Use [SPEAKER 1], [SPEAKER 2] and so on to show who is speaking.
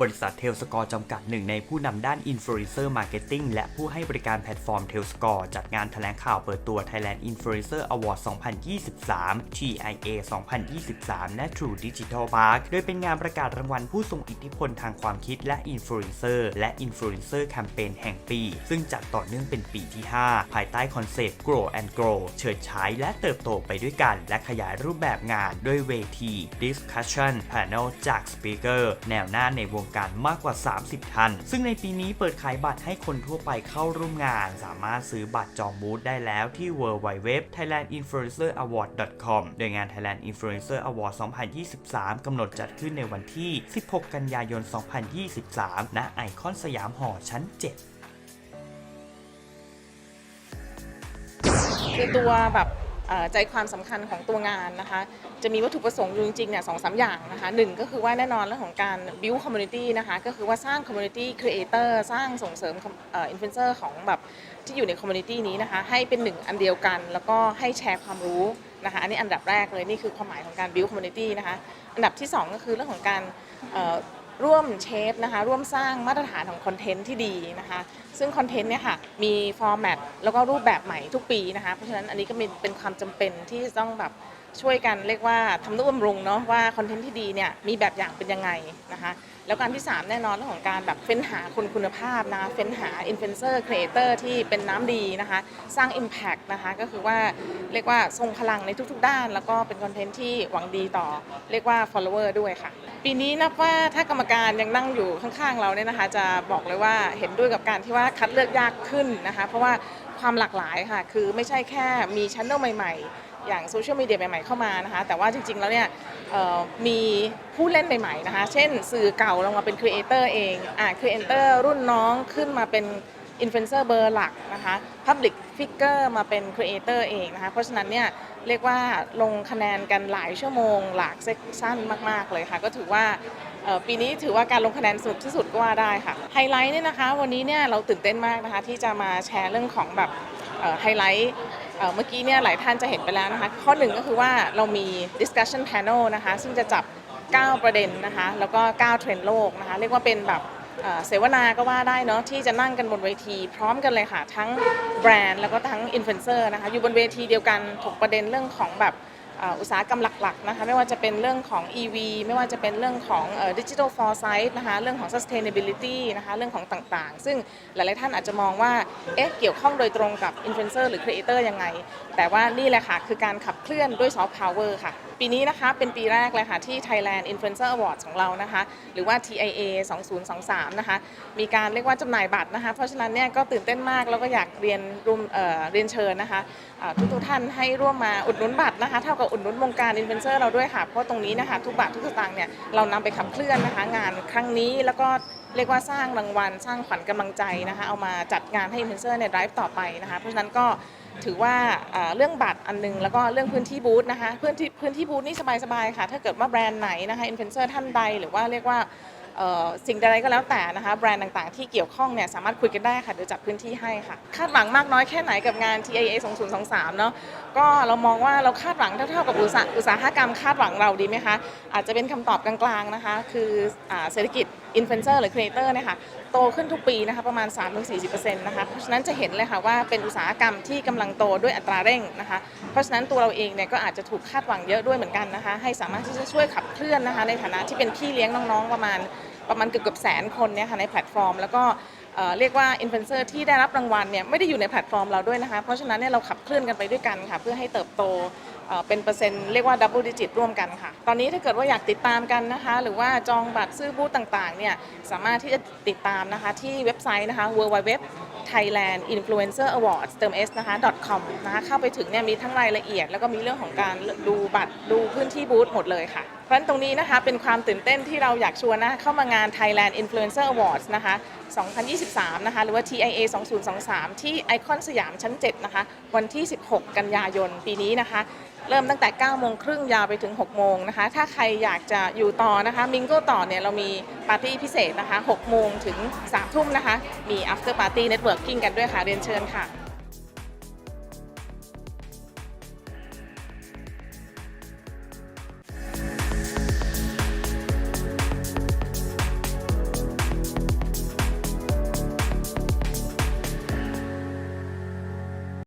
[SPEAKER 1] บริษัทเทลสกอร์จำกัดหนึ่งในผู้นำด้านอินฟลูเอนเซอร์มาร์เก็ตติ้งและผู้ให้บริการแพลตฟอร์มเทลสกอร์จัดงานแถลงข่าวเปิดตัว Thailand Influencer Award 2023 TIA 2023และ True Digital Park โดยเป็นงานประกาศรางวัลผู้ทรงอิทธิพลทางความคิดและอินฟลูเอนเซอร์และอินฟลูเอนเซอร์แคมเปญแห่งปี ซึ่งจัดต่อเนื่องเป็นปีที่ 5 ภายใต้คอนเซปต์ Grow and Grow เฉิดฉายและเติบโตไปด้วยกัน และขยายรูปแบบงานด้วยเวที Discussion Panel จากสปีกเกอร์แนวหน้าในวงการมากกว่า 30 ท่าน ซึ่งในปีนี้เปิดขายบัตรให้คนทั่วไปเข้าร่วมงาน สามารถซื้อบัตรจองบูธได้แล้วที่ www thailandinfluenceraward.com โดยงาน Thailand Influencer Award 2023 กำหนดจัดขึ้นในวันที่ 16 กันยายน 2023 ณ ไอคอนสยามหอชั้น 7
[SPEAKER 2] คือตัวแบบ ใจความสำคัญของตัวงานนะคะ จะมีวัตถุประสงค์อยู่จริงๆเนี่ยสองสามอย่างนะคะหนึ่งก็คือว่าแน่นอนเรื่องของการ build community นะคะ ก็คือว่าสร้าง community creator สร้างส่งเสริม influencer ของแบบที่อยู่ใน community นี้นะคะ ให้เป็นหนึ่งอันเดียวกัน แล้วก็ให้แชร์ความรู้นะคะ อันนี้อันดับแรกเลย นี่คือความหมายของการ build community นะคะ อันดับที่สองก็คือเรื่องของการ ร่วมเชฟนะคะร่วมสร้างมาตรฐานของคอนเทนต์ที่ดีนะคะซึ่งคอนเทนต์เนี่ยค่ะมีฟอร์แมตแล้วก็รูปแบบใหม่ทุกปีนะคะเพราะฉะนั้นอันนี้ก็เป็นเป็นความจำเป็นที่ต้องแบบ ช่วยกันเรียกว่าทำนุบำรุงเนาะว่าคอนเทนต์ที่ดีเนี่ยมีแบบอย่างเป็นยังไงนะคะแล้วการที่ 3 แน่นอนเรื่องของการแบบเฟ้นหาคนคุณภาพนะเฟ้นหาอินฟลูเอนเซอร์ครีเอเตอร์ที่เป็นน้ำดีนะคะสร้าง Impact นะคะก็คือว่าเรียกว่าทรงพลังในทุกๆ ด้าน แล้วก็เป็นคอนเทนต์ที่หวังดีต่อเรียกว่า follower ด้วยค่ะ ปีนี้นับว่าถ้ากรรมการยังนั่งอยู่ข้างๆเราเนี่ยนะคะ จะบอกเลยว่าเห็นด้วยกับการที่ว่าคัดเลือกยากขึ้นนะคะเพราะว่าความหลากหลายค่ะคือไม่ใช่แค่มีชั้นเใหม่ ๆ อย่างโซเชียลมีเดียใหม่ๆเข้ามานะคะ แต่ว่าจริงๆแล้วเนี่ยมีผู้เล่นใหม่ๆนะคะ เช่นสื่อเก่าลงมาเป็นครีเอเตอร์เองอ่าครีเอเตอร์รุ่นน้องขึ้นมาเป็นอินฟลูเอนเซอร์เบอร์หลักนะคะ Public Figure มาเป็นครีเอเตอร์เองนะคะ เพราะฉะนั้นเนี่ยเรียกว่าลงคะแนนกันหลายชั่วโมง หลากเซกชั่นมาก ๆ เลยค่ะ ก็ถือว่าปีนี้ถือว่าการลงคะแนนสนุกที่สุดก็ว่าได้ค่ะ ไฮไลท์เนี่ยนะคะ วันนี้เนี่ยเราตื่นเต้นมากนะคะ ที่จะมาแชร์เรื่องของแบบไฮไลท์ เมื่อกี้เนี่ยหลายท่านจะเห็นไปแล้วนะคะ ข้อหนึ่งก็คือว่าเรามี discussion panel นะคะ ซึ่งจะจับ 9 ประเด็นนะคะ แล้วก็ 9 เทรนด์โลกนะคะ เรียกว่าเป็นแบบเอ่อเสวนาก็ว่าได้เนาะที่จะนั่งกันบนเวทีพร้อมกันเลยค่ะ ทั้งแบรนด์แล้วก็ทั้งอินฟลูเอนเซอร์นะคะ อยู่บนเวทีเดียวกันถกประเด็นเรื่องของแบบ อุตสาหกรรมหลักๆนะคะไม่ว่าจะเป็นเรื่องของ EV ไม่ว่าจะเป็นเรื่องของดิจิทัลฟอร์ไซต์นะคะเรื่องของ sustainability นะคะเรื่องของต่างๆ ซึ่งหลายๆท่านอาจจะมองว่าเอ๊ะเกี่ยวข้องโดยตรงกับอินฟลูเอนเซอร์หรือครีเอเตอร์ยังไง แต่ว่านี่แหละค่ะ คือการขับเคลื่อนด้วยซอฟต์พาวเวอร์ค่ะ ปีนี้นะคะเป็นปีแรกเลยค่ะ ที่ Thailand Influencer Awards ของเรานะคะ หรือว่า TIA 2023 นะคะ มีการเรียกว่าจำหน่ายบัตรนะคะ เพราะฉะนั้นเนี่ยก็ตื่นเต้นมาก แล้วก็อยากเรียนรุมเเรียนเชิญนะคะทุกทุกๆท่านให้ร่วมมาอุดหนุนบัตรนะคะ เท่ากับอุดหนุนวงการอินฟลูเอนเซอร์เราด้วยค่ะ เพราะตรงนี้นะคะทุกบาททุกสตางค์เนี่ยเรานำไปขับเคลื่อนนะคะงานครั้งนี้แล้วก็เรียกว่าสร้างรางวัลสร้างขวัญกำลังใจนะคะเอามาจัดงานให้อินฟลูเอนเซอร์ในไ i ฟ์ต่อไปนะคะเพราะฉะนั้นก็ถือว่าเรื่องบัตรอันหนึง แล้วก็เรื่องพื้นที่บูธนะคะพื้นที่พื้นที่บูธนี่สบายๆค่ะ ถ้าเกิดว่าแบรนด์ไหนนะคะอินฟลูเอนเซอร์ท่านใดหรือว่าเรียกว่า สิ่งใดก็แล้วแต่นะคะแบรนด์ต่างๆ ที่เกี่ยวข้องเนี่ยสามารถคุยกันได้ค่ะเดี๋ยวจัดพื้นที่ให้ค่ะ คาดหวังมากน้อยแค่ไหนกับงาน TIA 2023เนาะก็เรามองว่าเราคาดหวังเท่าๆกับอุตสาหกรรมคาดหวังเราดีไหมคะอาจจะเป็นคำตอบกลางๆนะคะ คือเศรษฐกิจ อินฟลูเอนเซอร์หรือครีเอเตอร์เนี่ยค่ะโตขึ้นทุกปีนะคะประมาณ 3-40%นะคะเพราะฉะนั้นจะเห็นเลยค่ะว่าเป็นอุตสาหกรรมที่กำลังโตด้วยอัตราเร่งนะคะเพราะฉะนั้นตัวเราเองเนี่ยก็อาจจะถูกคาดหวังเยอะด้วยเหมือนกันนะคะให้สามารถที่จะช่วยขับเคลื่อนนะคะในฐานะที่เป็นพี่เลี้ยงน้องๆประมาณประมาณเกือบเกือบแสนคนเนี่ยค่ะในแพลตฟอร์ม แล้วก็เอ่อเรียกว่าอินฟลูเอนเซอร์ที่ได้รับรางวัลเนี่ยไม่ได้อยู่ในแพลตฟอร์มเราด้วยนะคะ เพราะฉะนั้นเนี่ยเราขับเคลื่อนกันไปด้วยกันค่ะ เพื่อให้เติบโต เป็นเปอร์เซ็นต์เรียกว่าดับเบิลดิจิตร่วมกันค่ะ ตอนนี้ถ้าเกิดว่าอยากติดตามกันนะคะ หรือว่าจองบัตรซื้อบูธต่างๆเนี่ยสามารถที่จะติดตามนะคะที่เว็บไซต์นะคะ www Thailand Influencer Awards เติม s นะคะ .com นะคะเข้าไปถึงเนี่ยมีทั้งรายละเอียด แล้วก็มีเรื่องของการดูบัตรดูพื้นที่บูธหมดเลยค่ะ เพราะฉะนั้นตรงนี้นะคะเป็นความตื่นเต้นที่เราอยากชวนนะเข้ามางาน Thailand Influencer Awards นะคะ 2023 นะคะ หรือว่า TIA 2023 ที่ไอคอนสยามชั้น 7 นะคะ วันที่ 16 กันยายนปีนี้นะคะ เริ่มตั้งแต่9โมงครึ่งยาวไปถึง6โมงนะคะ ถ้าใครอยากจะอยู่ต่อนะคะมิงโกต่อเนี่ยเรามีปาร์ตี้พิเศษนะคะ6โมงถึง3ทุ่มนะคะ มี after party networking กันด้วยค่ะเรียนเชิญค่ะ